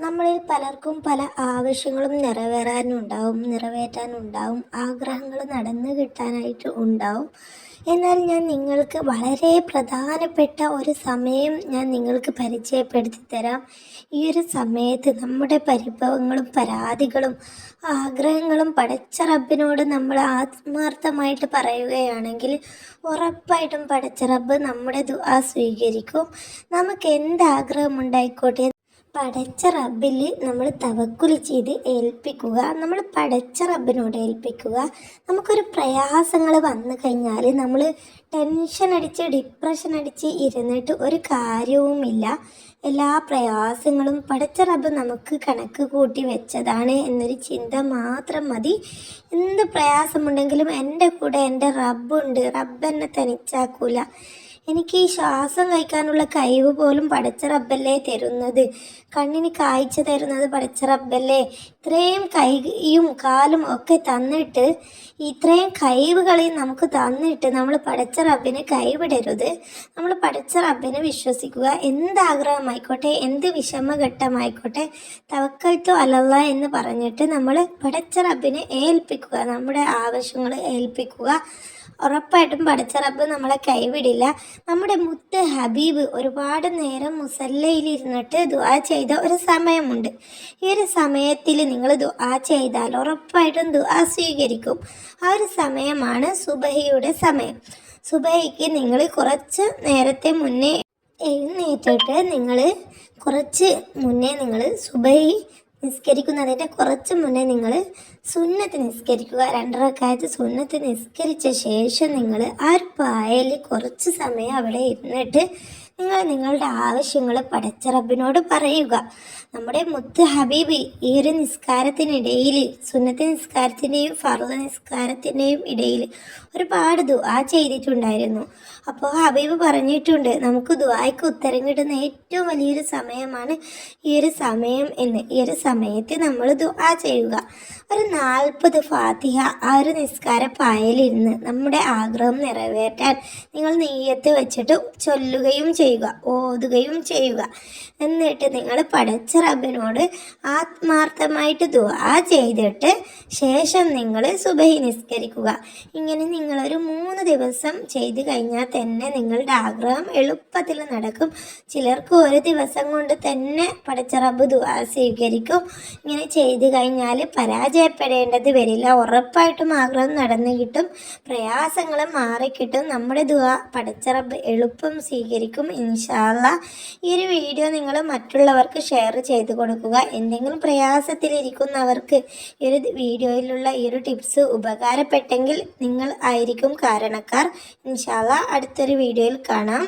നമ്മളിൽ പലർക്കും പല ആവശ്യങ്ങളും നിറവേറാനുണ്ടാവും നിറവേറ്റാനുണ്ടാവും ആഗ്രഹങ്ങൾ നടന്നു കിട്ടാനായിട്ട് ഉണ്ടാവും. എന്നാൽ ഞാൻ നിങ്ങൾക്ക് വളരെ പ്രധാനപ്പെട്ട ഒരു സമയം ഞാൻ നിങ്ങൾക്ക് പരിചയപ്പെടുത്തി തരാം. ഈ ഒരു സമയത്ത് നമ്മുടെ പരിഭവങ്ങളും പരാതികളും ആഗ്രഹങ്ങളും പടച്ച റബ്ബിനോട് നമ്മൾ ആത്മാർത്ഥമായിട്ട് പറയുകയാണെങ്കിൽ ഉറപ്പായിട്ടും പടച്ച റബ്ബ് നമ്മുടെ ദുആ സ്വീകരിക്കും. നമുക്ക് എന്ത് ആഗ്രഹമുണ്ടായിക്കോട്ടെ പടച്ച റബ്ബിൽ നമ്മൾ തവക്കുലി ചെയ്ത് ഏൽപ്പിക്കുക. നമ്മൾ പടച്ച റബ്ബിനോട് ഏൽപ്പിക്കുക. നമുക്കൊരു പ്രയാസങ്ങൾ വന്നു കഴിഞ്ഞാൽ നമ്മൾ ടെൻഷൻ അടിച്ച് ഡിപ്രഷൻ അടിച്ച് ഇരുന്നിട്ട് ഒരു കാര്യവുമില്ല. എല്ലാ പ്രയാസങ്ങളും പടച്ച റബ്ബ് നമുക്ക് കണക്ക് കൂട്ടി വെച്ചതാണ് എന്നൊരു ചിന്ത മാത്രം മതി. എന്ത് പ്രയാസമുണ്ടെങ്കിലും എന്റെ കൂടെ എന്റെ റബ്ബുണ്ട്. റബ്ബ് എന്നെ തനിച്ചാക്കൂല. എനിക്ക് ഈ ശ്വാസം കഴിക്കാനുള്ള കഴിവ് പോലും പഠിച്ച റബ്ബല്ലേ തരുന്നത്? കണ്ണിന് കാഴ്ച തരുന്നത് പഠിച്ച റബ്ബല്ലേ? ഇത്രയും കൈയും കാലും ഒക്കെ തന്നിട്ട് ഇത്രയും കഴിവുകളെയും നമുക്ക് തന്നിട്ട് നമ്മൾ പഠിച്ച റബ്ബിനെ കൈവിടരുത് നമ്മൾ പഠിച്ച റബ്ബിനെ വിശ്വസിക്കുക. എന്ത് ആഗ്രഹമായിക്കോട്ടെ എന്ത് വിഷമഘട്ടമായിക്കോട്ടെ തവക്കൽത്തോ അലല്ല എന്ന് പറഞ്ഞിട്ട് നമ്മൾ പഠിച്ച റബ്ബിനെ ഏൽപ്പിക്കുക. നമ്മുടെ ആവശ്യങ്ങൾ ഏൽപ്പിക്കുക. ഉറപ്പായിട്ടും പഠിച്ച റബ്ബ് നമ്മളെ കൈവിടില്ല. നമ്മുടെ മുത്ത് ഹബീബ് ഒരുപാട് നേരം മുസല്ലയിലിരുന്നിട്ട് ദുആ ചെയ്ത ഒരു സമയമുണ്ട്. ഈ ഒരു സമയത്തിൽ നിങ്ങൾ ദുആ ചെയ്താൽ ഉറപ്പായിട്ടും ദുആ സ്വീകരിക്കും. ആ ഒരു സമയമാണ് സുബഹിയുടെ സമയം. സുബഹിക്ക് നിങ്ങൾ കുറച്ച് നേരത്തെ മുന്നേ എഴുന്നേറ്റിട്ട് നിങ്ങൾ കുറച്ച് മുന്നേ നിങ്ങൾ സുബഹി നിസ്കരിക്കുന്നതിന്റെ കുറച്ച് മുന്നേ നിങ്ങൾ സുന്നത്ത് നിസ്കരിക്കുക. രണ്ടരക്കാലത്ത് സുന്നത്ത് നിസ്കരിച്ച ശേഷം നിങ്ങൾ ആ പായയിൽ കുറച്ച് സമയം അവിടെ ഇരുന്നിട്ട് നിങ്ങൾ നിങ്ങളുടെ ആവശ്യങ്ങൾ പടച്ച റബ്ബിനോട് പറയുക. നമ്മുടെ മുത്ത് ഹബീബി ഈ ഒരു നിസ്കാരത്തിനിടയിൽ സുന്നത്ത് നിസ്കാരത്തിന്റെയും ഫർദ് നിസ്കാരത്തിന്റെയും ഇടയിൽ ഒരുപാട് ദുആ ചെയ്തിട്ടുണ്ടായിരുന്നു. അപ്പോൾ ഹബീബ് പറഞ്ഞിട്ടുണ്ട് നമുക്ക് ദുആയ്ക്ക് ഉത്തരം കിട്ടുന്ന ഏറ്റവും വലിയൊരു സമയമാണ് ഈ ഒരു സമയം എന്ന്. ഈ ഒരു സമയത്ത് നമ്മൾ ദുആ ചെയ്യുക. ഒരു നാൽപ്പത് ഫാത്തിഹ ആ ഒരു നിസ്കാര പായലിരുന്ന് നമ്മുടെ ആഗ്രഹം നിറവേറ്റാൻ നിങ്ങൾ നെയ്യത്ത് വെച്ചിട്ട് ചൊല്ലുകയും ചെയ്യുക ഓതുകയും ചെയ്യുക. എന്നിട്ട് നിങ്ങൾ പടച്ച റബ്ബിനോട് ആത്മാർത്ഥമായിട്ട് ദുആ ചെയ്തിട്ട് ശേഷം നിങ്ങൾ സുബഹി നിസ്കരിക്കുക. ഇങ്ങനെ നിങ്ങളൊരു മൂന്ന് ദിവസം ചെയ്ത് കഴിഞ്ഞാൽ തന്നെ നിങ്ങളുടെ ആഗ്രഹം എളുപ്പത്തിൽ നടക്കും. ചിലർക്ക് ഒരു ദിവസം കൊണ്ട് തന്നെ പടച്ച റബ്ബ് ദുആ സ്വീകരിക്കും. ഇങ്ങനെ ചെയ്ത് കഴിഞ്ഞാൽ പരാജയപ്പെടേണ്ടത് വരില്ല. ഉറപ്പായിട്ടും ആഗ്രഹം നടന്നു കിട്ടും. പ്രയാസങ്ങൾ മാറിക്കിട്ടും. നമ്മുടെ ദുആ പടച്ച റബ്ബ് എളുപ്പം സ്വീകരിക്കും ഇൻഷാല്ല ഈ ഒരു വീഡിയോ നിങ്ങൾ മറ്റുള്ളവർക്ക് ഷെയർ ചെയ്ത് കൊടുക്കുക. എന്തെങ്കിലും പ്രയാസത്തിലിരിക്കുന്നവർക്ക് ഈ ഒരു വീഡിയോയിലുള്ള ഈ ഒരു ടിപ്സ് ഉപകാരപ്പെട്ടെങ്കിൽ നിങ്ങൾ ആയിരിക്കും കാരണക്കാർ. ഇൻഷാല്ല അടുത്തൊരു വീഡിയോയിൽ കാണാം.